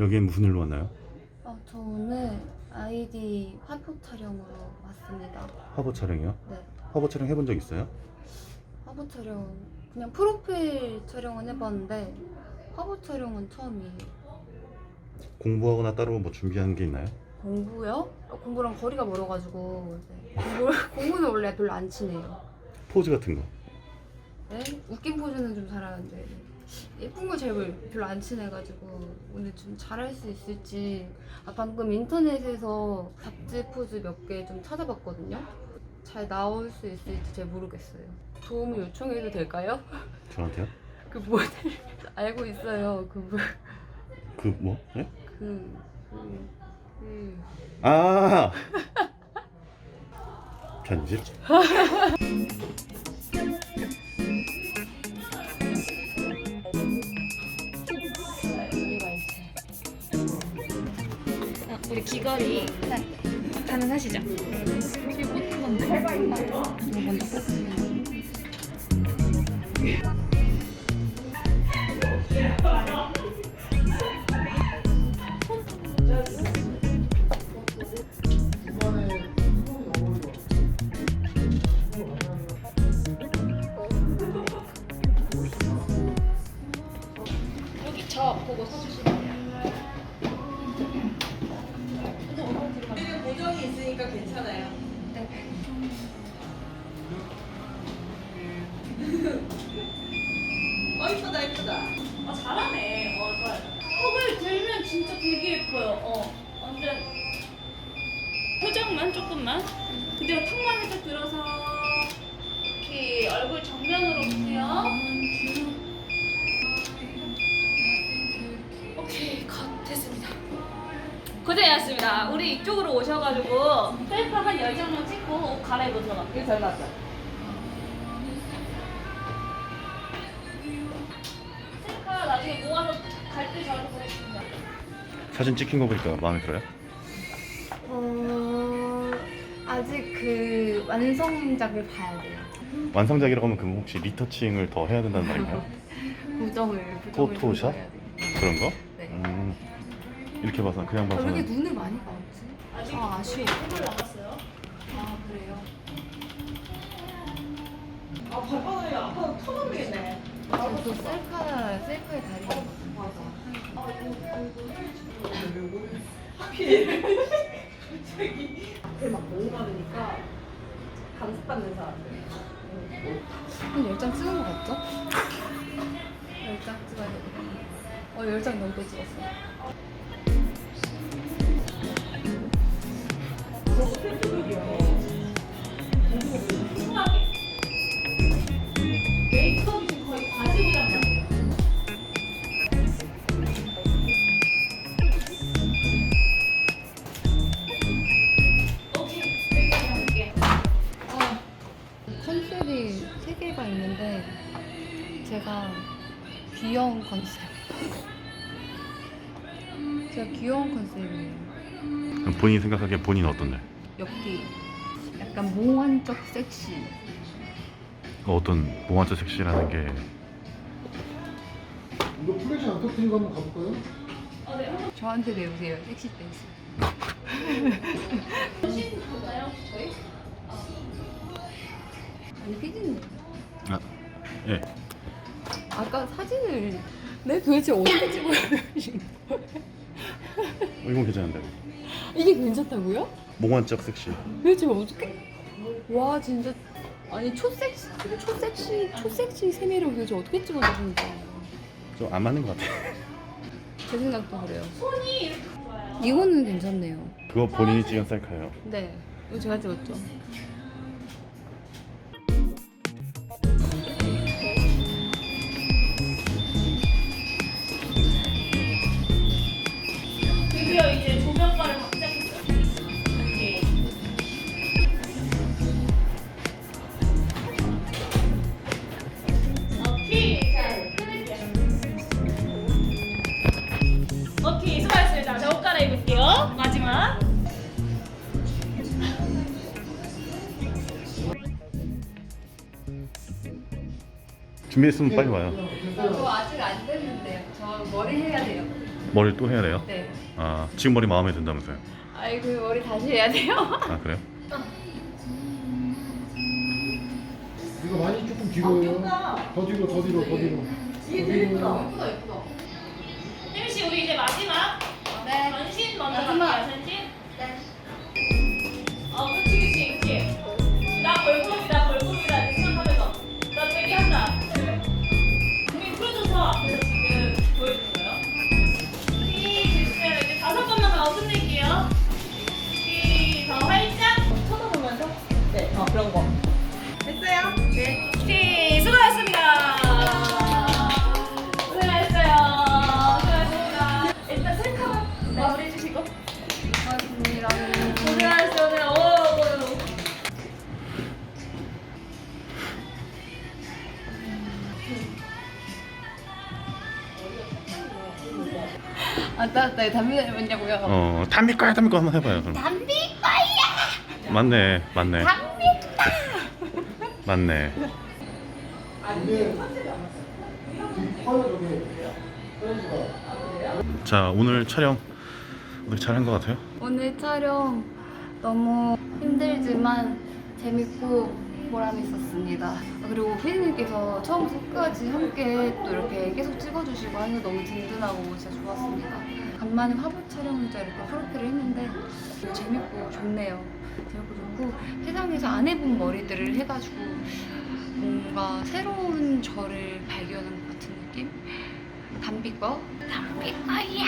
여기엔 무슨 일로 왔나요? 어, 저 오늘 아이디 화보 촬영으로 왔습니다. 화보 촬영이요? 네, 화보 촬영 해본 적 있어요? 화보 촬영 그냥 프로필 촬영은 해봤는데 화보 촬영은 처음이에요. 공부하거나 따로 뭐 준비하는 게 있나요? 공부요? 어, 공부랑 거리가 멀어가지고 이제 공부, 공부는 원래 별로 안 친해요. 포즈 같은 거. 네? 웃긴 포즈는 좀 잘하는데 예쁜 거 잘 별로 안 친해가지고 오늘 좀 잘할 수 있을지 아 방금 인터넷에서 잡지 포즈 몇 개 좀 찾아봤거든요 잘 나올 수 있을지 잘 모르겠어요 도움을 요청해도 될까요? 저한테요? 그 모델 알고 있어요 그분 그 뭐? 예? 그, 그, 그. 아 편집? 우리 귀걸이 가능하시죠? 이게 건데 이거 여기 저 보고 서주시면 돼요 고정이 있으니까 괜찮아요. 어 이쁘다 이쁘다. 아 잘하네. 어 좋아요. 턱을 들면 진짜 되게 예뻐요. 어 완전 표정만 조금만 그대로 턱만 살짝 들어서 이렇게 얼굴 정면으로 보세요. 고생하셨습니다. 우리 이쪽으로 오셔가지고 셀프 한 10장만 찍고 옷 갈아입고 들어가. 이거 잘 나왔다. 셀카 나중에 모아서 갈때 저한테 돼요. 사진 찍힌 거 보니까 마음에 들어요? 어... 아직 그 완성작을 봐야 돼요. 완성작이라고 하면 그럼 혹시 리터칭을 더 해야 된다는 말인가요? 보정을 보정을 좀 해야 돼요. 그런 거? 네. 음, 이렇게 봐서 그냥 아, 왜 이렇게 눈을 많이 감지? 아 아쉬워. 선물 나갔어요. 아 그래요. 아 발바닥이 아파서 터널리겠네. 저도 셀카 셀카의 달인. 하필 갑자기 앞에 막 너무 많으니까 감습받는 사람들. 한 10장 찍은 거 같죠? 10장 찍어야 되겠네. 어 10장 넘게 찍었어요. 귀여운 컨셉. 제가 귀여운 컨셉이에요. 그럼 본인이 생각하기에 본인은 어떤데? 엽기. 약간 몽환적 섹시. 그 어떤 몽환적 섹시라는 게 이거 플래시 안 터뜨리고 한번 가볼까요? 어, 네, 저한테 배우세요. 섹시 댄스. 아니 피디님. 아, 예. 아까 사진을 내 도대체 어떻게 찍어야 되지? 어, 이건 괜찮은데. 이게 괜찮다고요? 몽환적 섹시. 도대체 어떻게? 와 진짜 아니 초섹시 초섹시 초섹시 세미를 도대체 어떻게 찍어주신다. 좀안 맞는 것 같아. 제 생각도 그래요. 이거는 괜찮네요. 그거 본인이 찍은 셀카예요. 네, 이거 제가 찍었죠. 마지막. 준비했으면 빨리 와요. 저 아직 안 됐는데요. 저 머리 해야 돼요. 머리를 또 해야 돼요? 네. 아 지금 머리 마음에 든다면서요? 아이 그 머리 다시 해야 돼요. 아 그래요? 이거 많이 조금 뒤로요. 귀엽다. 더 뒤로, 더 뒤로, 더 뒤로. 이게 더 되게 뒤로. 예쁘다. 예쁘다 예쁘다. 혜미 씨 우리 이제 마지막 네. 전신 아따 아따 담배 닮았냐고요? 어 담비 거야 담비 거 한번 해봐요 그럼 담비 거야. 맞네 맞네 담비. 맞네 저게. 사이즈가. 자 오늘 촬영 우리 잘한 것 같아요? 오늘 촬영 너무 힘들지만 재밌고 보람 있었습니다. 그리고 피디님께서 처음부터 끝까지 함께 또 이렇게 계속 찍어주시고 게 너무 든든하고 진짜 좋았습니다. 간만에 화보 촬영을 자 이렇게 프로필을 했는데 재밌고 좋네요. 재밌고 좋고 세상에서 안 해본 머리들을 해가지고 뭔가 새로운 저를 발견한 것 같은 느낌? 담비 거? 담비 거야!